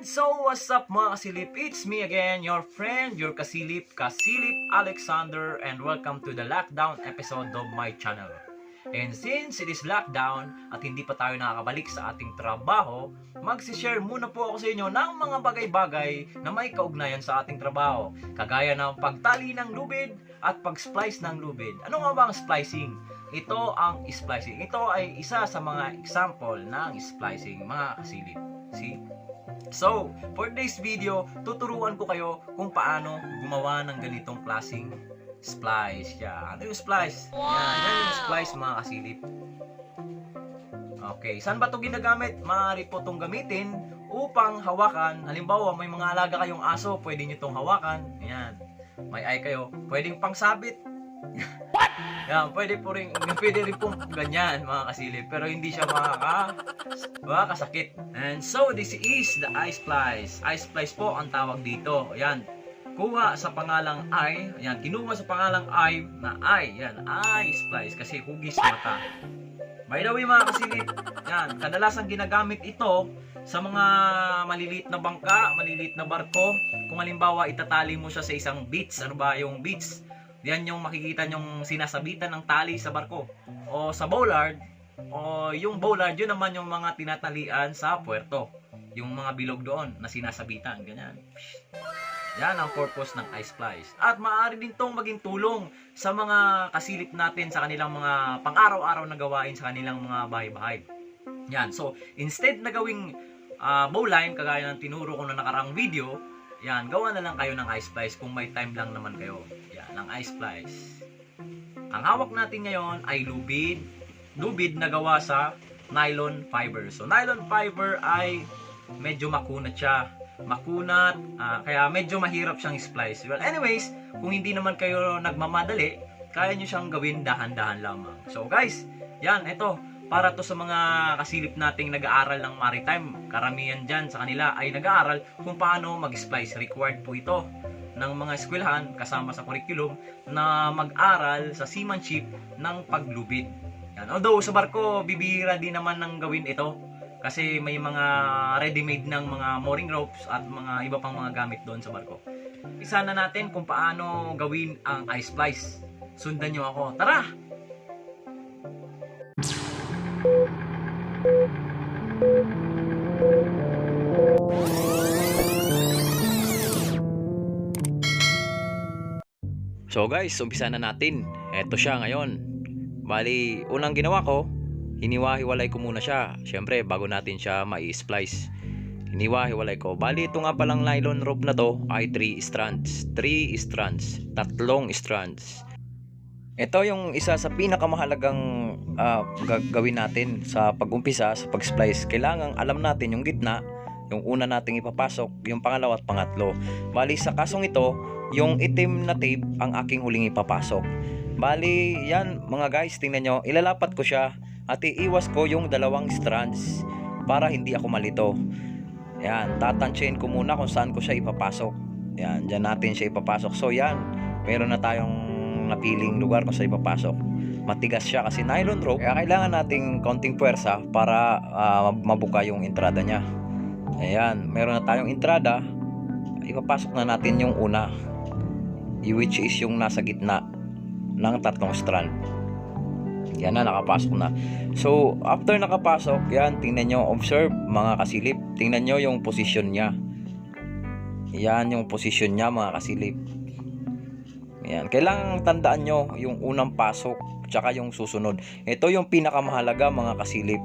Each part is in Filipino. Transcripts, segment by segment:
So, what's up mga kasilip? It's me again, your friend, your kasilip, Kasilip Alexander, and welcome to the lockdown episode of my channel. And since it is lockdown at hindi pa tayo nakakabalik sa ating trabaho, magsishare muna po ako sa inyo ng mga bagay-bagay na may kaugnayan sa ating trabaho. Kagaya ng pagtali ng lubid at pag-splice ng lubid. Ano nga ba ang splicing? Ito ang splicing. Ito ay isa sa mga example ng splicing, mga kasilip. See? So, for today's video, tuturuan ko kayo kung paano gumawa ng ganitong klaseng splice. Yan. Ano yung splice? Yan, yan yung splice mga kasilip. Okay, saan ba ito ginagamit? Maaari po itong gamitin upang hawakan. Halimbawa, may mga alaga kayong aso, pwede nyo itong hawakan. Yan. May eye kayo, pwedeng pangsabit. Yan, pwede po rin, pwede rin pong ganyan mga kasilip. Pero hindi siya makaka, makakasakit. And so, this is the eye splice. Eye splice po ang tawag dito. Yan, kuha sa pangalang eye. Yan, kinuha sa pangalang eye na eye. Yan, eye splice kasi hugis mata. By the way mga kasilip, yan, kadalasan ginagamit ito sa mga maliliit na bangka, maliliit na barko. Kung halimbawa itatali mo siya sa isang beach, ano ba yung beach? Yan yung makikita yung sinasabitan ng tali sa barko. O sa bollard, o yung bollard, yun naman yung mga tinatalian sa puerto. Yung mga bilog doon na sinasabitan, ganyan. Yan ang purpose ng ice splice. At maaari din tong maging tulong sa mga kasilip natin sa kanilang mga pang-araw-araw na gawain sa kanilang mga bahay-bahay. Yan. So, instead na gawing uh, bowline, kagaya ng tinuro ko na nakarang video, yan, gawa na lang kayo ng ice splice kung may time lang naman kayo. Yan, ng ice splice. Ang hawak natin ngayon ay lubid. Lubid na gawa sa nylon fiber. So, nylon fiber ay medyo makunat siya makunat, ah, kaya medyo mahirap siyang splice. Well, anyways, kung hindi naman kayo nagmamadali, kaya nyo siyang gawin dahan-dahan lamang. So guys, yan, ito, para to sa mga kasilip nating nag-aaral ng maritime. Karamihan dyan sa kanila ay nag-aaral kung paano mag-splice. Required po ito ng mga eskwelahan kasama sa curriculum na mag-aral sa seamanship ng paglubid. Yan. Although sa barko, bibira din naman ng gawin ito kasi may mga ready-made ng mga mooring ropes at mga iba pang mga gamit doon sa barko. Isa na natin kung paano gawin ang ice splice. Sundan nyo ako. Tara! So guys, umpisa na natin. Eto siya ngayon. Bali, unang ginawa ko, hiniwa-hiwalay ko muna siya. Siyempre, bago natin siya mai-splice. Hiniwa-hiwalay ko. Bali, ito nga palang nylon rope na to ay 3 strands. 3 strands. Tatlong strands. Ito yung isa sa pinakamahalagang ah, gagawin natin sa pag-umpisa, sa pag-splice. Kailangan alam natin yung gitna, yung una nating ipapasok, yung pangalawa at pangatlo. Bali, sa kasong ito, yung itim na tape ang aking huling ipapasok. Bali, yan mga guys, tingnan nyo, ilalapat ko siya at iiwas ko yung dalawang strands para hindi ako malito. Yan, tatansyahin ko muna kung saan ko siya ipapasok. Yan, dyan natin siya ipapasok. So yan, meron na tayong napiling lugar kung saan ipapasok. Matigas siya kasi nylon rope. Kaya kailangan nating konting puwersa para ah, mabuka yung entrada niya. Ayan, meron na tayong entrada. Ipapasok na natin yung una. Which is yung nasa gitna ng tatlong strand. Yan na, nakapasok na. So, after nakapasok, yan, tingnan nyo, observe mga kasilip. Tingnan nyo yung position niya. Yan yung position niya mga kasilip. Yan, kailangang tandaan nyo yung unang pasok tsaka yung susunod. Ito yung pinakamahalaga mga kasilip.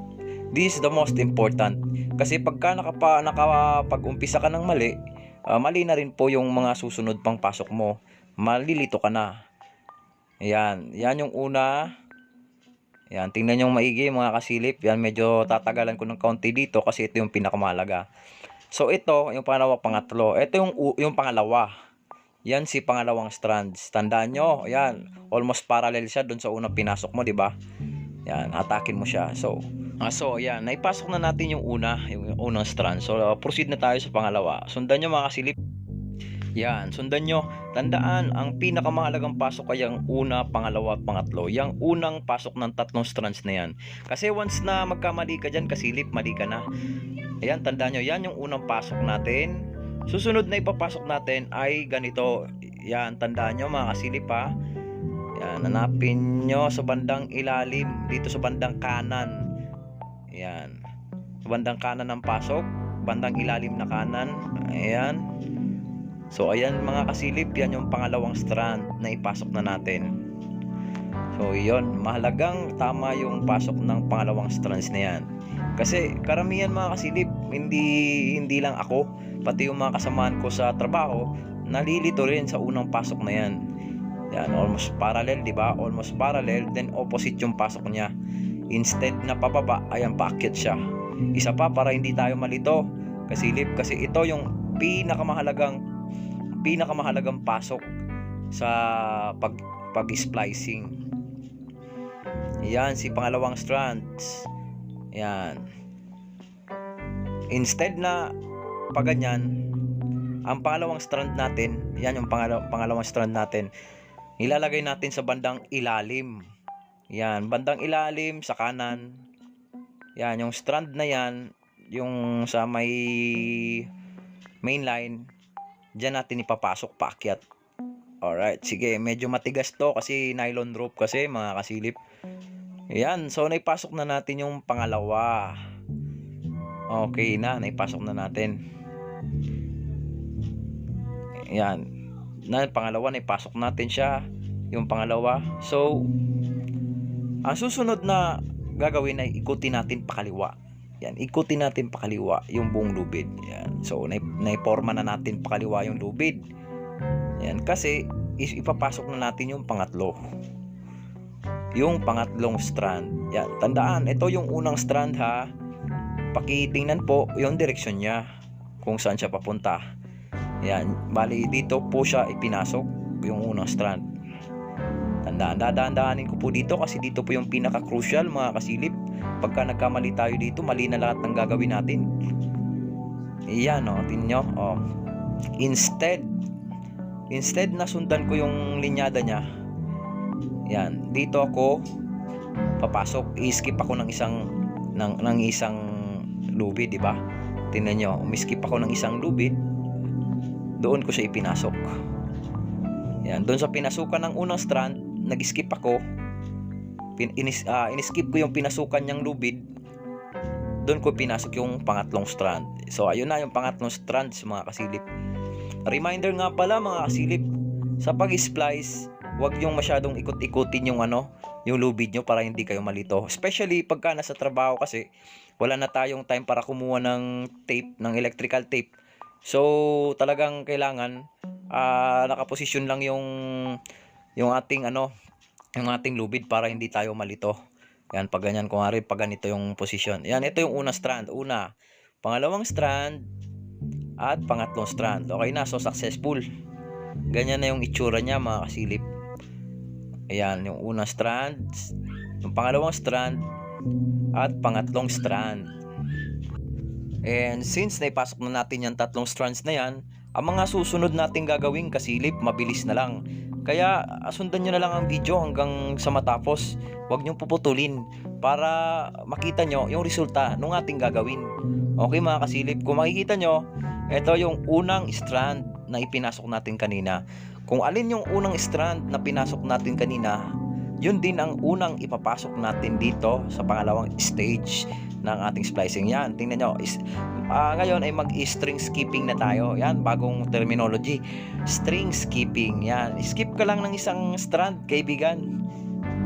This is the most important. Kasi pagka nakapa, nakapag-umpisa ka ng mali, ah, mali na rin po yung mga susunod pang pasok mo. Malilito ka na. Yan, yan yung una. Yan, tingnan yung maigi mga kasilip. Yan, medyo tatagalan ko ng kaunti dito kasi ito yung pinakamahalaga. So ito, yung pangalawa, pangatlo. Ito yung, yung pangalawa. Yan si pangalawang strands. Tandaan nyo, yan, almost parallel siya dun sa unang pinasok mo, di ba? Yan, atakin mo siya. So, ah, so yan, naipasok na natin yung una, yung unang strand. So, uh, proceed na tayo sa pangalawa. Sundan nyo mga kasilip. Yan, sundan nyo. Tandaan, ang pinakamahalagang pasok ay ang una, pangalawa at pangatlo. Yang unang pasok ng tatlong strands na yan. Kasi once na magkamali ka dyan, kasilip, mali ka na. Ayan, tandaan nyo, yan yung unang pasok natin. Susunod na ipapasok natin ay ganito. Yan, tandaan nyo mga kasilip ha. Yan, hanapin nyo sa bandang ilalim, dito sa bandang kanan. Yan. Sa bandang kanan ng pasok, bandang ilalim na kanan. Ayan. So ayan mga kasilip, yan yung pangalawang strand na ipasok na natin. So yon mahalagang tama yung pasok ng pangalawang strands na yan. Kasi karamihan mga kasilip, hindi hindi lang ako, pati yung mga kasamahan ko sa trabaho, nalilito rin sa unang pasok na yan. Yan, almost parallel, di ba? Almost parallel, then opposite yung pasok niya. Instead na pababa, ayan paakyat siya. Isa pa para hindi tayo malito, kasilip, kasi ito yung pinakamahalagang pinakamahalagang pasok sa pag pag-splicing. Yan si pangalawang strands. Yan. Instead na pag ganyan, ang pangalawang strand natin, yan yung pangalaw, pangalawang strand natin, ilalagay natin sa bandang ilalim. Yan, bandang ilalim sa kanan. Yan, yung strand na yan, yung sa may main line, Diyan natin ipapasok paakyat. Alright, sige, medyo matigas to kasi nylon rope kasi mga kasilip. Ayan, so naipasok na natin yung pangalawa. Okay na, naipasok na natin. Ayan, na pangalawa, naipasok natin siya. Yung pangalawa. So, ang susunod na gagawin ay ikutin natin pakaliwa. Yan, ikutin natin pakaliwa yung buong lubid. Yan. So, nai- naiporma na natin pakaliwa yung lubid. Yan, kasi ipapasok na natin yung pangatlo. Yung pangatlong strand. Yan, tandaan, ito yung unang strand ha. Pakitingnan po yung direksyon niya kung saan siya papunta. Yan, bali dito po siya ipinasok yung unang strand. Tandaan, dadaan-daanin ko po dito kasi dito po yung pinaka-crucial mga kasilip. Pagka nagkamali tayo dito, mali na lahat ng gagawin natin. Iyan, oh, tingnan nyo. Oh. Instead, instead na sundan ko yung linyada niya, yan, dito ako papasok, i-skip ako ng isang ng, ng isang lubid, di ba? Tingnan nyo, umiskip ako ng isang lubid, doon ko siya ipinasok. Yan, doon sa pinasukan ng unang strand, nag-skip ako, pin, inis, ah, in-skip ko yung pinasukan niyang lubid, doon ko pinasok yung pangatlong strand. So, ayun na yung pangatlong strand mga kasilip. Reminder nga pala mga kasilip, sa pag-splice, wag yung masyadong ikot-ikutin yung ano, yung lubid nyo para hindi kayo malito. Especially pagka nasa trabaho kasi, wala na tayong time para kumuha ng tape, ng electrical tape. So, talagang kailangan ah nakaposisyon lang yung yung ating ano, yung ating lubid para hindi tayo malito. Yan, pag ganyan, kung nga pag ganito yung position. Yan, ito yung unang strand. Una, pangalawang strand, at pangatlong strand. Okay na, so successful. Ganyan na yung itsura niya, mga kasilip. Ayan, yung unang strand, yung pangalawang strand, at pangatlong strand. And since naipasok na natin yung tatlong strands na yan, ang mga susunod nating gagawin kasilip, mabilis na lang. Kaya sundan nyo na lang ang video hanggang sa matapos. Huwag nyo puputulin para makita nyo yung resulta ng ating gagawin. Okay mga kasilip, kung makikita nyo, ito yung unang strand na ipinasok natin kanina. Kung alin yung unang strand na pinasok natin kanina, yun din ang unang ipapasok natin dito sa pangalawang stage ng ating splicing. Yan, tingnan nyo. Is, ah, ngayon ay mag-string skipping na tayo. Yan, bagong terminology. String skipping. Yan, skip ka lang ng isang strand, kaibigan.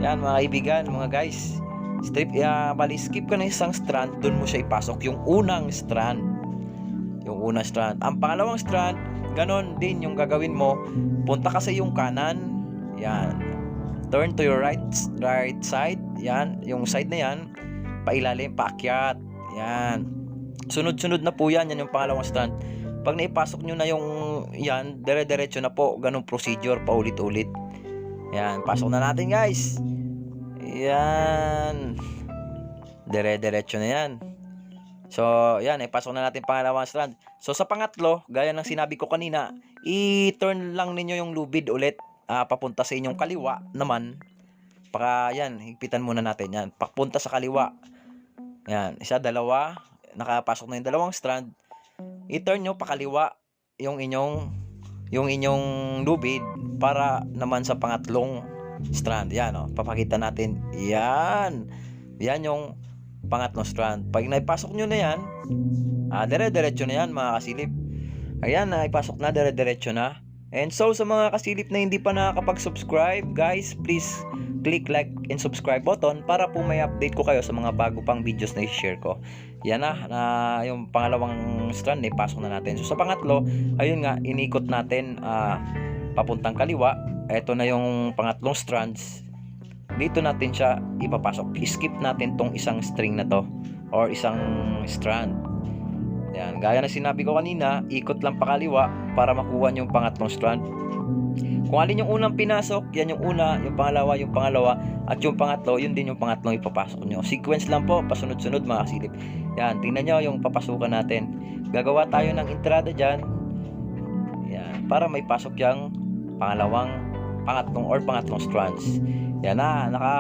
Yan, mga kaibigan, mga guys. Strip, ya, bali, skip ka ng isang strand, dun mo siya ipasok. Yung unang strand. Yung unang strand. Ang pangalawang strand, ganon din yung gagawin mo. Punta ka sa yung kanan. Yan. Turn to your right right side. Yan, yung side na yan pailalim, paakyat. Yan. Sunod-sunod na po yan. Yan yung pangalawang strand. Pag naipasok nyo na yung yan, dire-diretso na po. Ganong procedure, paulit-ulit. Yan. Pasok na natin guys. Yan. Dire-diretso na yan. So, yan, ipasok na natin pangalawang strand. So, sa pangatlo, gaya ng sinabi ko kanina, i-turn lang ninyo yung lubid ulit ah, papunta sa inyong kaliwa naman. Para, yan, higpitan muna natin yan. Papunta sa kaliwa. Yan, isa, dalawa. Nakapasok na yung dalawang strand. I-turn nyo pakaliwa yung inyong yung inyong lubid para naman sa pangatlong strand. Yan, oh, papakita natin. Yan. Yan yung pangatlong strand. Pag naipasok nyo na yan, ah, dire-diretso na yan mga kasilip. Ayan, naipasok na, dire-diretso na. And so, sa mga kasilip na hindi pa nakakapag-subscribe, guys, please click like and subscribe button para po may update ko kayo sa mga bago pang videos na i-share ko. Yan na, na yung pangalawang strand, ipasok na natin. So, sa pangatlo, ayun nga, inikot natin ah, papuntang kaliwa. Ito na yung pangatlong strands. Dito natin siya ipapasok. Skip natin tong isang string na to or isang strand. Yan, gaya na sinabi ko kanina, ikot lang pakaliwa para makuha yung pangatlong strand. Kung alin yung unang pinasok, yan yung una, yung pangalawa, yung pangalawa, at yung pangatlo, yun din yung pangatlong ipapasok nyo. Sequence lang po, pasunod-sunod mga kasilip. Yan, tingnan nyo yung papasukan natin. Gagawa tayo ng entrada dyan. Yan, para may pasok yung pangalawang, pangatlong or pangatlong strands. Yan na, naka,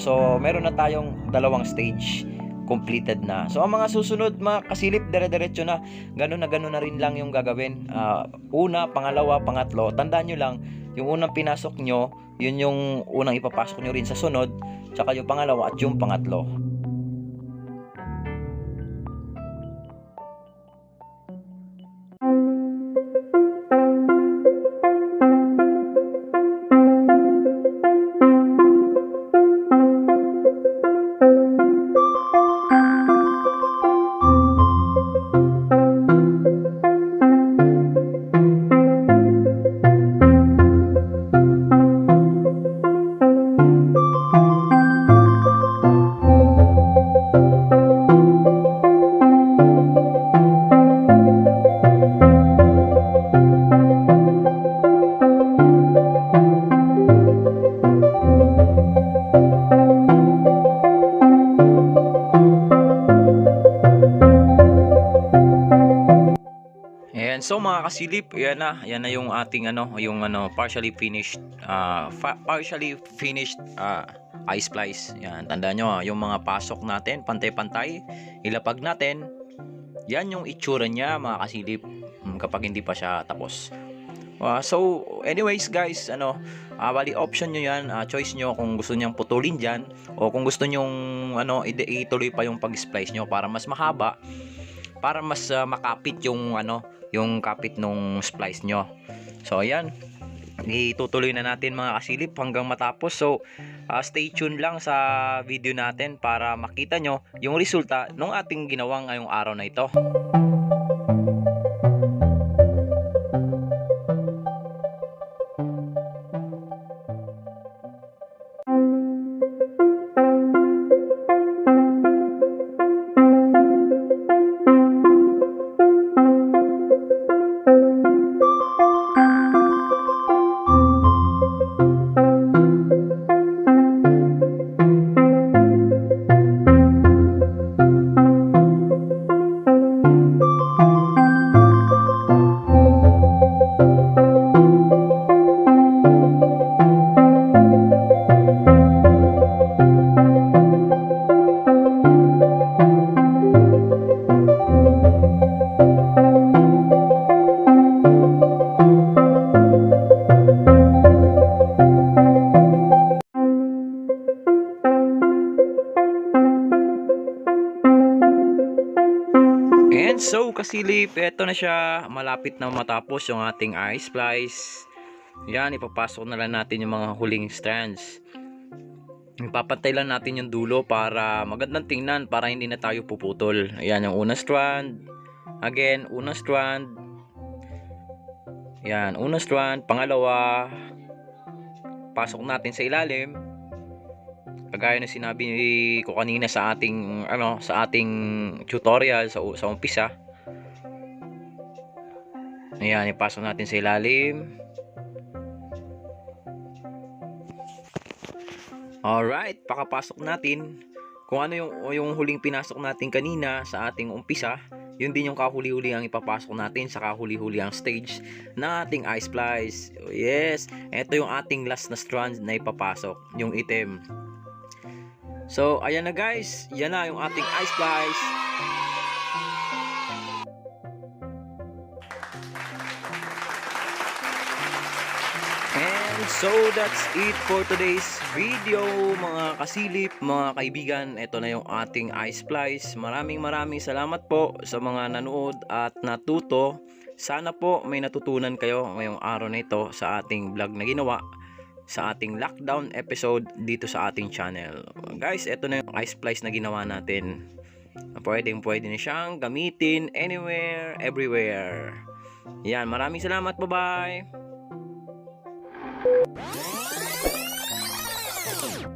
so meron na tayong dalawang stage completed na. So ang mga susunod mga kasilip dire-diretso na ganun na ganun na rin lang yung gagawin. Ah, una, pangalawa, pangatlo. Tandaan nyo lang, yung unang pinasok nyo, yun yung unang ipapasok nyo rin sa sunod, tsaka yung pangalawa at yung pangatlo. Ayan, so mga kasilip, yan na, yan na yung ating ano, yung ano, partially finished, fa- partially finished ah, ice splice. Yan, tandaan nyo, ah, yung mga pasok natin, pantay-pantay, ilapag natin, yan yung itsura niya mga kasilip mm, kapag hindi pa siya tapos. Ah, so, anyways guys, ano, ah, bali option nyo yan, ah, choice nyo kung gusto nyang putulin dyan, o kung gusto nyong ano, ituloy pa yung pag-splice nyo para mas mahaba, para mas ah, makapit yung ano, yung kapit nung splice nyo. So, ayan. Itutuloy na natin mga kasilip hanggang matapos. So, ah, stay tuned lang sa video natin para makita nyo yung resulta ng ating ginawang ngayong araw na ito. Kasilip, eto na siya. Malapit na matapos yung ating ice splice. Yan, ipapasok na lang natin yung mga huling strands. Ipapantay lang natin yung dulo para magandang tingnan para hindi na tayo puputol. Ayan, yung unang strand. Again, unang strand. Yan, unang strand. Pangalawa. Pasok natin sa ilalim kagaya ng sinabi ko kanina sa ating ano sa ating tutorial sa sa umpisa ayan ipasok natin sa ilalim alright pakapasok natin kung ano yung, yung huling pinasok natin kanina sa ating umpisa, yun din yung kahuli-huli ang ipapasok natin sa kahuli-huli ang stage ng ating ice splice. Yes, ito yung ating last na strand na ipapasok, yung item. So, ayan na guys, yan na yung ating ice splice. So that's it for today's video mga kasilip, mga kaibigan. Ito na yung ating ice splice. Maraming maraming salamat po sa mga nanood at natuto. Sana po may natutunan kayo ngayong araw na ito sa ating vlog na ginawa sa ating lockdown episode dito sa ating channel. Guys, ito na yung ice splice na ginawa natin. Pwedeng pwede na siyang gamitin anywhere, everywhere. Yan, maraming salamat. Bye-bye! Thank you.